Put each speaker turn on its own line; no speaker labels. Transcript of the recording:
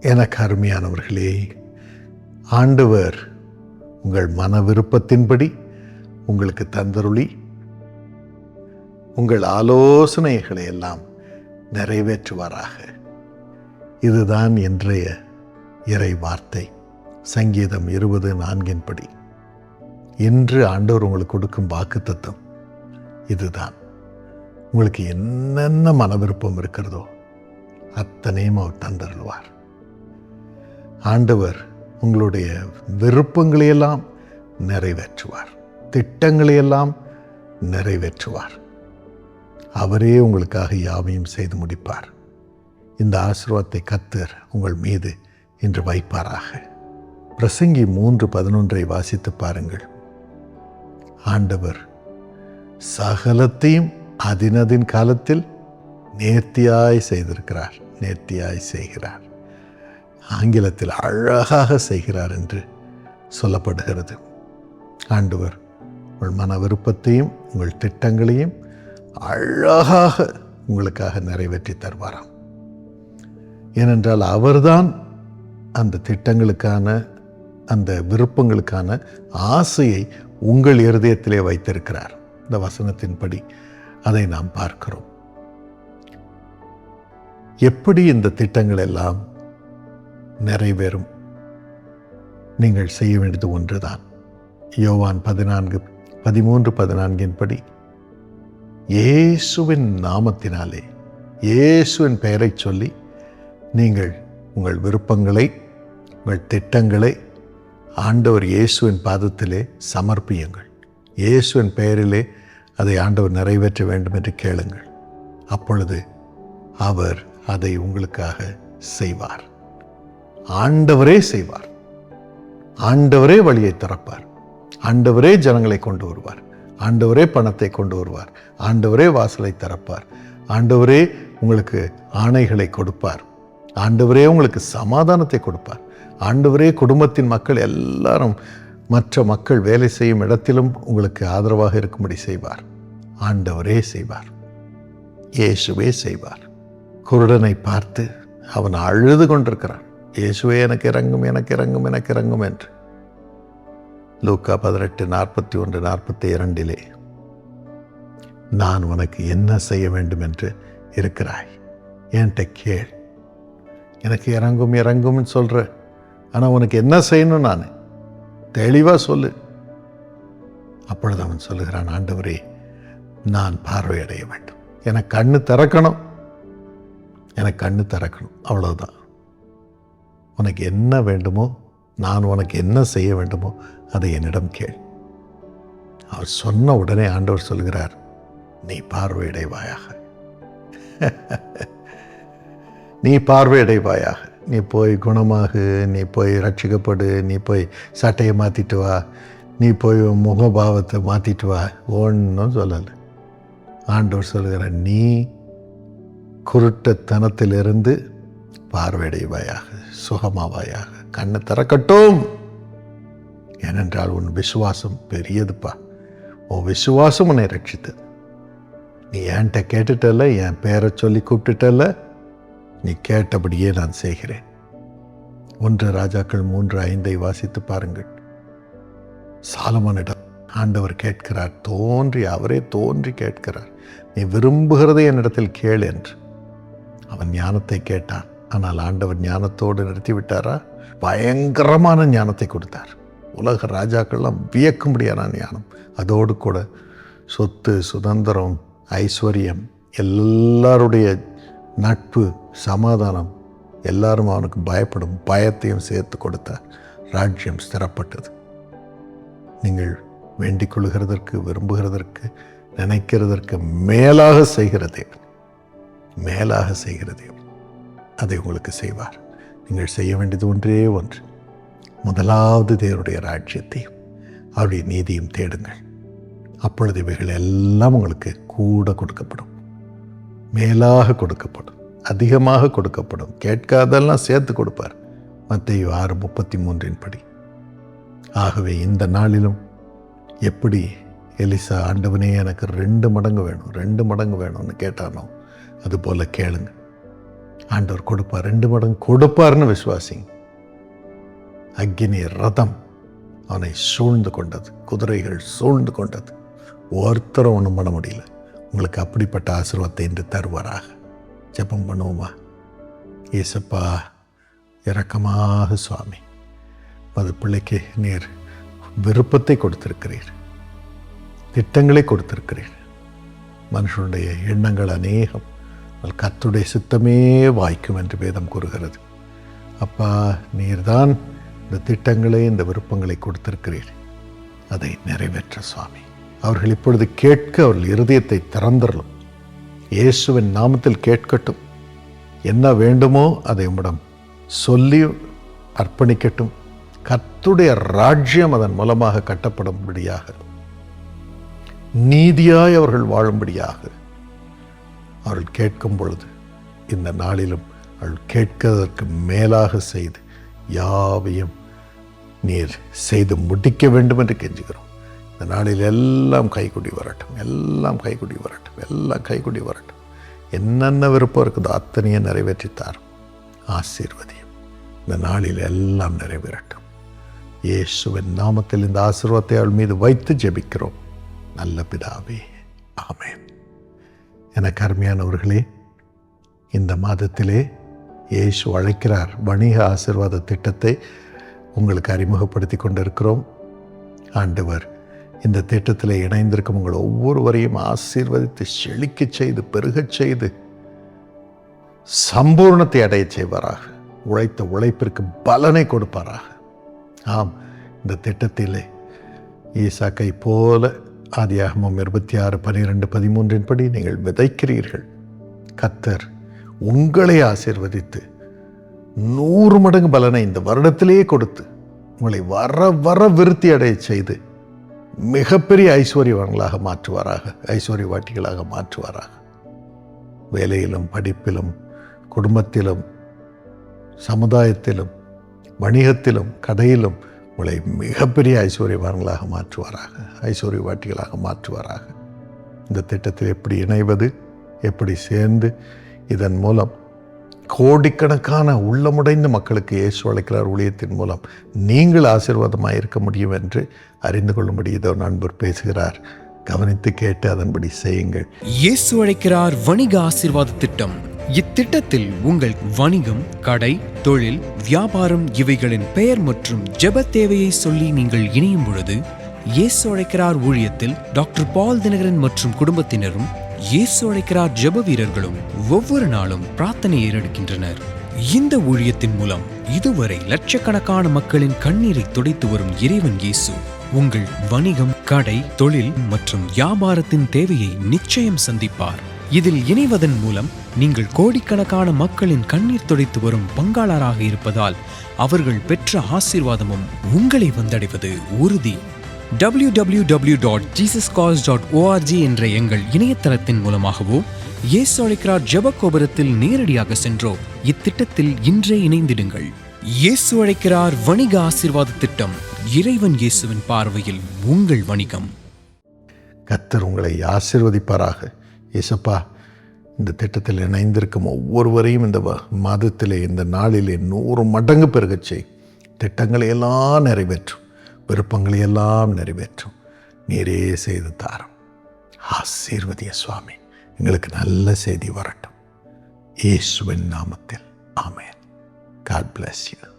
எனக்கு அருமையானவர்களே ஆண்டவர் உங்கள் மன விருப்பத்தின்படி உங்களுக்கு தந்தருளி உங்கள் ஆலோசனைகளை எல்லாம் நிறைவேற்றுவாராக. இதுதான் இன்றைய இறை வார்த்தை சங்கீதம் இருபது நான்கின்படி இன்று ஆண்டவர் உங்களுக்கு கொடுக்கும் வாக்குத்தத்தம் இதுதான். உங்களுக்கு என்னென்ன மன விருப்பம் இருக்கிறதோ அத்தனையும் அவர் தந்தருள்வார். ஆண்டவர் உங்களுடைய விருப்பங்களையெல்லாம் நிறைவேற்றுவார். திட்டங்களையெல்லாம் நிறைவேற்றுவார். அவரே உங்களுக்காக யாவையும் செய்து முடிப்பார். இந்த ஆசீர்வாதத்தை கத்தர் உங்கள் மீது இன்று வைப்பாராக. பிரசங்கி மூன்று பதினொன்றை வாசித்து பாருங்கள். ஆண்டவர் சகலத்தையும் அதினதின் காலத்தில் நேர்த்தியாய் செய்திருக்கிறார் நேர்த்தியாய் செய்கிறார். ஆங்கிலத்தில் அழகாக செய்கிறார் என்று சொல்லப்படுகிறது. ஆண்டவர் உங்கள் மன விருப்பத்தையும் உங்கள் திட்டங்களையும் அழகாக உங்களுக்காக நிறைவேற்றி தருவாராம். ஏனென்றால் அவர்தான் அந்த திட்டங்களுக்கான அந்த விருப்பங்களுக்கான ஆசையை உங்கள் இருதயத்திலே வைத்திருக்கிறார். இந்த வசனத்தின்படி அதை நாம் பார்க்கிறோம். எப்படி இந்த திட்டங்கள் எல்லாம் நிறைவேறும். நீங்கள் செய்ய வேண்டியது ஒன்றுதான். யோவான் பதினான்கு பதிமூன்று பதினான்கின்படி இயேசுவின் நாமத்தினாலே இயேசுவின் பெயரைச் சொல்லி நீங்கள் உங்கள் விருப்பங்களை உங்கள் திட்டங்களை ஆண்டவர் இயேசுவின் பாதத்திலே சமர்ப்பியுங்கள். இயேசுவின் பெயரிலே அதை ஆண்டவர் நிறைவேற்ற வேண்டும் என்று கேளுங்கள். அப்பொழுது அவர் அதை உங்களுக்காக செய்வார். ஆண்டவரே செய்வார். ஆண்டவரே வழியை திறப்பார். ஆண்டவரே ஜனங்களை கொண்டு வருவார். ஆண்டவரே பணத்தை கொண்டு வருவார். ஆண்டவரே வாசலை திறப்பார். ஆண்டவரே உங்களுக்கு ஆணைகளை கொடுப்பார். ஆண்டவரே உங்களுக்கு சமாதானத்தை கொடுப்பார். ஆண்டவரே குடும்பத்தின் மக்கள் எல்லாரும் மற்ற மக்கள் வேலை செய்யும் இடத்திலும் உங்களுக்கு ஆதரவாக இருக்கும்படி செய்வார். ஆண்டவரே செய்வார். இயேசுவே செய்வார். குருடனை பார்த்து அவன் அழுது கொண்டிருக்கிறான். இயேசுவே எனக்கு இறங்கும் எனக்கு இறங்கும் எனக்கு இறங்கும் என்று. லூக்கா பதினெட்டு நாற்பத்தி ஒன்று நாற்பத்தி இரண்டிலே நான் உனக்கு என்ன செய்ய வேண்டும் என்று இருக்கிறாய்? என்கிட்ட கேள். எனக்கு இறங்கும் இறங்கும்னு சொல்கிற ஆனால் உனக்கு என்ன செய்யணும் நான்? தெளிவாக சொல்லு. அப்பொழுது அவன் சொல்லுகிறான் ஆண்டவரே நான் பார்வையடைய வேண்டும். எனக்கு கண்ணு திறக்கணும். எனக்கு கண்ணு திறக்கணும். அவ்வளோதான் உனக்கு என்ன வேண்டுமோ நான் உனக்கு என்ன செய்ய வேண்டுமோ அதை என்னிடம் கேள். அவர் சொன்ன உடனே ஆண்டவர் சொல்கிறார் நீ பார்வையடைவாயாக. நீ பார்வையடைவாயாக. நீ போய் குணமாகு நீ போய் ரட்சிக்கப்படு நீ போய் சட்டையை மாற்றிட்டு வா நீ போய் முகபாவத்தை மாற்றிட்டு வா. ஒன்றும் சொல்லலை. ஆண்டவர் சொல்கிறார் நீ குருட்டத்தனத்திலிருந்து பார்வையடைவாயாக. சுகமாவாயாக. கண்ணை திறக்கட்டும். ஏனென்றால் உன் விசுவாசம் பெரியதுப்பா. உன் விசுவாசம் உன்னை ரட்சித்தது நீ என்கிட்ட கேட்டுட்டல என் பேரை சொல்லி கூப்பிட்டுட்டல நீ கேட்டபடியே நான் செய்கிறேன். ஒன்று ராஜாக்கள் மூன்று ஐந்தை வாசித்து பாருங்கள். சாலமனிடம் ஆண்டவர் கேட்கிறார் தோன்றி அவரே தோன்றி கேட்கிறார். நீ விரும்புகிறதை என்னிடத்தில் கேள் என்று. அவன் ஞானத்தை கேட்டான். ஆனால் ஆண்டவர் ஞானத்தோடு நிறுத்திவிட்டாரா? பயங்கரமான ஞானத்தை கொடுத்தார். உலக ராஜாக்கள்லாம் வியக்கும்படியான ஞானம். அதோடு கூட சொத்து சுதந்திரம் ஐஸ்வர்யம் எல்லாருடைய நட்பு சமாதானம் எல்லாரும் அவனுக்கு பயப்படும் பயத்தையும் சேர்த்து கொடுத்தார் ராஜ்யம் ஸ்திரப்பட்டது நீங்கள் வேண்டிக் கொள்கிறதற்கு விரும்புகிறதற்கு நினைக்கிறதற்கு மேலாக செய்கிற தேவன். மேலாக செய்கிற தேவன். அதை உங்களுக்கு செய்வார். நீங்கள் செய்ய வேண்டியது ஒன்றே ஒன்று. முதலாவது தேவருடைய ராஜ்யத்தையும் அவருடைய நீதியும் தேடுங்கள். அப்பொழுது இவைகள் எல்லாம் உங்களுக்கு கூட கொடுக்கப்படும். மேலாக கொடுக்கப்படும். அதிகமாக கொடுக்கப்படும். கேட்காதெல்லாம் சேர்த்து கொடுப்பார். மத்திய ஆறு முப்பத்தி மூன்றின் படி. ஆகவே இந்த நாளிலும் எப்படி எலிசா ஆண்டவனே எனக்கு ரெண்டு மடங்கு வேணும் ரெண்டு மடங்கு வேணும்னு கேட்டானோ அதுபோல கேளுங்கள். ஆண்டவர் கொடுப்பார். ரெண்டு மடங்கு கொடுப்பார்னு விசுவாசிங்க. அக்னி ரதம் அவனை சூழ்ந்து கொண்டது குதிரைகள் சூழ்ந்து கொண்டது. ஒருத்தரும் ஒன்றும் பண்ண முடியல. உங்களுக்கு அப்படிப்பட்ட ஆசீர்வாதத்தை இன்று தருவாராக. ஜெபம் பண்ணுவோமா? ஏசப்பா இரக்கமாக சுவாமி அது பிள்ளைக்கு நீர் விருப்பத்தை கொடுத்திருக்கிறீர். திட்டங்களை கொடுத்திருக்கிறீர். மனுஷனுடைய எண்ணங்கள் அநேகம். ஆனால் சித்தமே வாய்க்கும் என்று வேதம் கூறுகிறது. அப்பா நீர்தான் இந்த திட்டங்களை இந்த விருப்பங்களை கொடுத்திருக்கிறீர். அதை நிறைவேற்ற சுவாமி. அவர்கள் இப்பொழுது கேட்க அவர்கள் இருதயத்தை திறந்தரலும் இயேசுவின் நாமத்தில் கேட்கட்டும். என்ன வேண்டுமோ அதை உம்மிடம் சொல்லி அர்ப்பணிக்கட்டும். கத்துடைய ராஜ்யம் அதன் மூலமாக கட்டப்படும்படியாக. நீதியாய் அவர்கள் வாழும்படியாக. அவர்கள் கேட்கும் பொழுது இந்த நாளிலும் அவள் கேட்கிறதற்கு மேலாக செய்து யாவையும் நீர் செய்து முடிக்க வேண்டும் என்று கெஞ்சுகிறோம். இந்த நாளில் எல்லாம் கைக்குடி வரட்டும் எல்லாம் கைக்குடி வரட்டும் எல்லாம் கைக்குடி வரட்டும். என்னென்ன விருப்பம் இருக்குதோ அத்தனையும் நிறைவேற்றித்தார் ஆசீர்வதியும். இந்த நாளில் எல்லாம் நிறைவேறட்டும். இயேசுவின் நாமத்தில் இந்த ஆசீர்வாதத்தை அவள் மீது வைத்து ஜெபிக்கிறோம். நல்ல பிதாவே ஆமேன். எனக்கு அருமையானவர்களே இந்த மாதத்திலே இயேசு அழைக்கிறார் வணிக ஆசிர்வாத திட்டத்தை உங்களுக்கு அறிமுகப்படுத்தி கொண்டிருக்கிறோம். ஆண்டவர் இந்த திட்டத்தில் இணைந்திருக்கும் உங்கள் ஒவ்வொருவரையும் ஆசீர்வதித்து செழிக்கச் செய்து பெருகச் செய்து சம்பூர்ணத்தை அடையச் செய்வாராக. உழைத்த உழைப்பிற்கு பலனை கொடுப்பாராக. ஆம் இந்த திட்டத்திலே ஈசாக்கை போல ஆதியாகமம் இருபத்தி ஆறு பனிரெண்டு பதிமூன்றின் படி நீங்கள் விதைக்கிறீர்கள். கத்தர் உங்களை ஆசீர்வதித்து நூறு மடங்கு பலனை இந்த வருடத்திலேயே கொடுத்து உங்களை வர வர விருத்தி அடைய செய்து மிகப்பெரிய ஐஸ்வர்யவான்களாக மாற்றுவாராக ஐஸ்வர்யவாட்டிகளாக மாற்றுவாராக. வேலையிலும் படிப்பிலும் குடும்பத்திலும் சமுதாயத்திலும் வணிகத்திலும் கடையிலும் உங்களை மிகப்பெரிய ஐஸ்வர்யவான்களாக மாற்றுவாராக ஐஸ்வர்யவாட்டிகளாக மாற்றுவாராக. இந்த திட்டத்தில் எப்படி இணைவது எப்படி சேர்ந்து இதன் மூலம் கோடிக்கணக்கான உள்ளமுடைந்த மக்களுக்கு இயேசு அழைக்கிறார் ஊழியத்தின் மூலம் நீங்கள் ஆசீர்வாதமாக இருக்க முடியும் என்று அறிந்து கொள்ளும்படி இதோ நண்பர் பேசுகிறார். கவனித்து கேட்டு அதன்படி செய்யுங்கள்.
இயேசு அழைக்கிறார் வணிக ஆசீர்வாத திட்டம். இத்திட்டத்தில் உங்கள் வணிகம் கடை தொழில் வியாபாரம் இவைகளின் பெயர் மற்றும் ஜெப தேவையை சொல்லி நீங்கள் இணையும் பொழுது இயேசு அழைக்கிறார் ஊழியத்தில் டாக்டர் பால் தினகரன் மற்றும் குடும்பத்தினரும் இயேசு அழைக்கிறார் ஜெப வீரர்களும் ஒவ்வொரு நாளும் பிரார்த்தனை ஏறெடுக்கின்றனர். இந்த ஊழியத்தின் மூலம் இதுவரை லட்சக்கணக்கான மக்களின் கண்ணீரை துடைத்து வரும் இறைவன் இயேசு உங்கள் வணிகம் கடை தொழில் மற்றும் வியாபாரத்தின் தேவையை நிச்சயம் சந்திப்பார். இதில் இணைவதன் மூலம் நீங்கள் கோடிக்கணக்கான மக்களின் கண்ணீர் துடைத்து வரும் பங்காளராக இருப்பதால் அவர்கள் பெற்ற ஆசீர்வாதமும் உங்களை வந்தடைவது உறுதி. ஜீசஸ் காஸ்ட் டாட் ஓஆர்ஜி என்ற எங்கள் இணையதளத்தின் மூலமாகவோ இயேசு அழைக்கிறார் ஜெப கோபுரத்தில் நேரடியாக சென்றோ இத்திட்டத்தில் இன்றே இணைந்திடுங்கள். இயேசு அழைக்கிறார் வணிக ஆசீர்வாத திட்டம் இறைவன் இயேசுவின் பார்வையில் உங்கள் வணிகம்.
கத்தர் உங்களை ஆசீர்வதிப்பாராக. இயேசப்பா இந்த திட்டத்தில் இணைந்திருக்கும் ஒவ்வொருவரையும் இந்த வ- மாதத்திலே இந்த நாளிலே நூறு மடங்கு பெருகச் செய் திட்டங்களை எல்லாம் நிறைவேற்றும். விருப்பங்களை எல்லாம் நிறைவேற்றும். நீரே செய்து தாரும். ஆசீர்வதிய சுவாமி எங்களுக்கு நல்ல செய்தி வரட்டும். இயேசுவின் நாமத்தில். ஆமேன். God bless you